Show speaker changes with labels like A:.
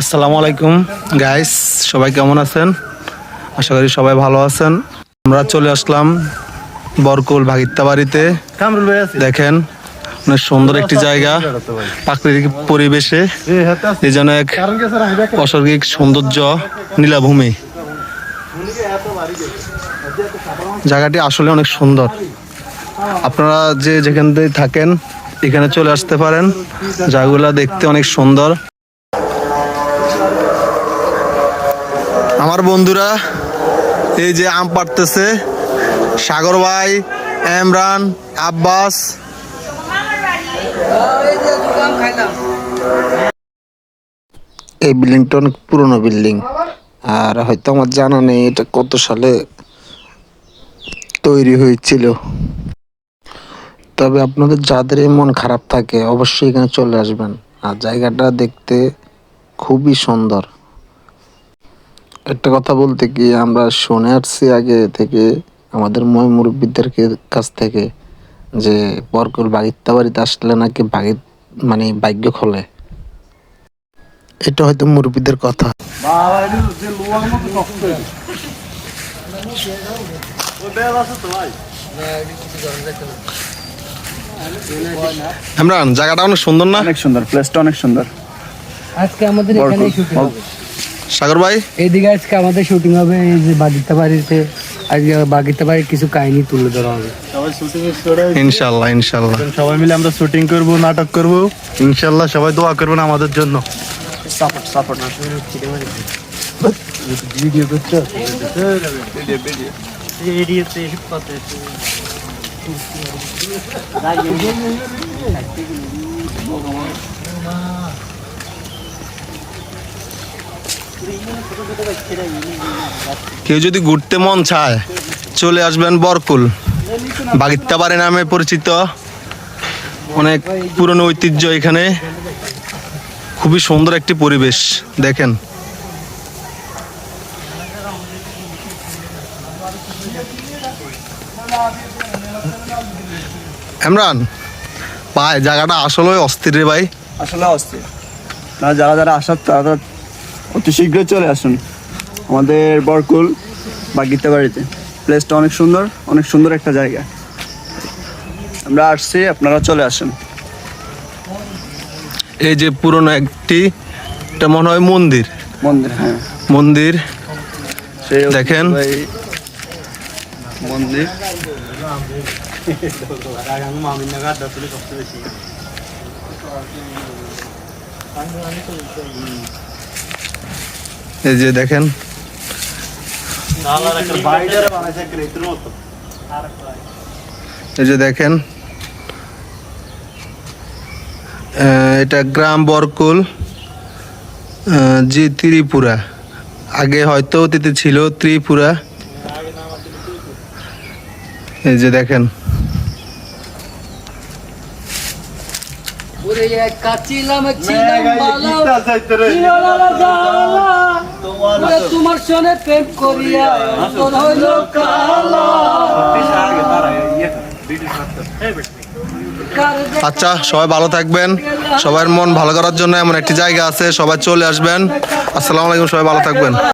A: আসসালামু আলাইকুম গাইস সবাই কেমন আছেন? আশা করি সবাই ভালো আছেন। আমরা চলে আসলাম বরকুল ভাগিত্তা বাড়িতে দেখেন অনেক সুন্দর একটি জায়গা প্রাকৃতিক পরিবেশে।
B: এই
A: যেন এক অসর্গিক সৌন্দর্য নীলাভূমি। জায়গাটি আসলে অনেক সুন্দর। আপনারা যে যেখান থেকে থাকেন এখানে চলে আসতে পারেন। জায়গাগুলো দেখতে অনেক সুন্দর। আমার বন্ধুরা, এই যে আম পাড়তেছে, সাগর ভাই এমরান আব্বাস। এই বিল্ডিংটা অনেক পুরনো বিল্ডিং। আর হয়তো আমার জানা নেই এটা কত সালে তৈরি হয়েছিল। তবে আপনাদের যাদের মন খারাপ থাকে অবশ্যই এখানে চলে আসবেন। আর জায়গাটা দেখতে খুবই সুন্দর। একটা কথা বলতে কি আমরা শুনে আসছি আগে থেকে আমাদের ময় মুরব্বীদের কাছ থেকে যে বরকল বাগিত্তা বাড়িতে আসলে নাকি বাগিত মানে ভাগ্য খোলে। এটা হয়তো মুরব্বীদের কথা।
B: বেল আছে তো ভাই।
A: ইমরান জায়গাটা অনেক সুন্দর না?
B: অনেক সুন্দর প্লেসটা অনেক সুন্দর।
C: আজকে আমাদের এখানে শুটিং হবে।
A: সাগর ভাই?
C: এইদিকে আজকে আমাদের শুটিং হবে এই যে বাগিতা বাড়িতে। আজকে বাগিতা বাড়ির কিছু কাহিনী তুলে ধরা হবে।
B: সবাই শুটিং করে
A: ইনশাল্লাহ ইনশাল্লাহ।
B: সবাই মিলে আমরা শুটিং করব নাটক করব। ইনশাআল্লাহ সবাই দোয়া করবেন আমাদের জন্য। সাপোর্ট সাপোর্ট না। ভিডিও করছ? Video video.
A: কেউ যদি ঘুরতে মন চায়, চলে আসবেন বরকুল। বাগিত্তাবাড়ি নামে পরিচিত। অনেক পুরনো ঐতিহ্য এখানে। খুবই সুন্দর একটি পরিবেশ, দেখেন। ইমরান ভাই জায়গাটা আসলে অস্থির রে ভাই।
B: আসলে অস্থির। না যারা যারা আসার তারা অতি শীঘ্রই চলে আসুন। আমাদের বরকুল বা গীতা বাড়িতে প্লেসটা অনেক সুন্দর অনেক সুন্দর একটা জায়গা। আমরা আসছি আপনারা চলে আসুন।
A: এই যে পুরনো একটি এটা মনে হয় মন্দির।
B: মন্দির হ্যাঁ।
A: মন্দির। দেখেন।
B: মন্দির।
A: এই যে দেখেন। এই যে দেখেন। এটা গ্রাম বরকুল জি ত্রিপুরা। আগে হয়তো অতীতে ছিল ত্রিপুরা। এই যে দেখেন।
C: তোমার সনে প্রেম করিয়া হইল
A: আচ্ছা সবাই ভালো থাকবেন। সবার মন ভালো করার জন্য এমন একটি জায়গা আছে সবাই চলে আসবেন। আসসালামু আলাইকুম সবাই ভালো থাকবেন।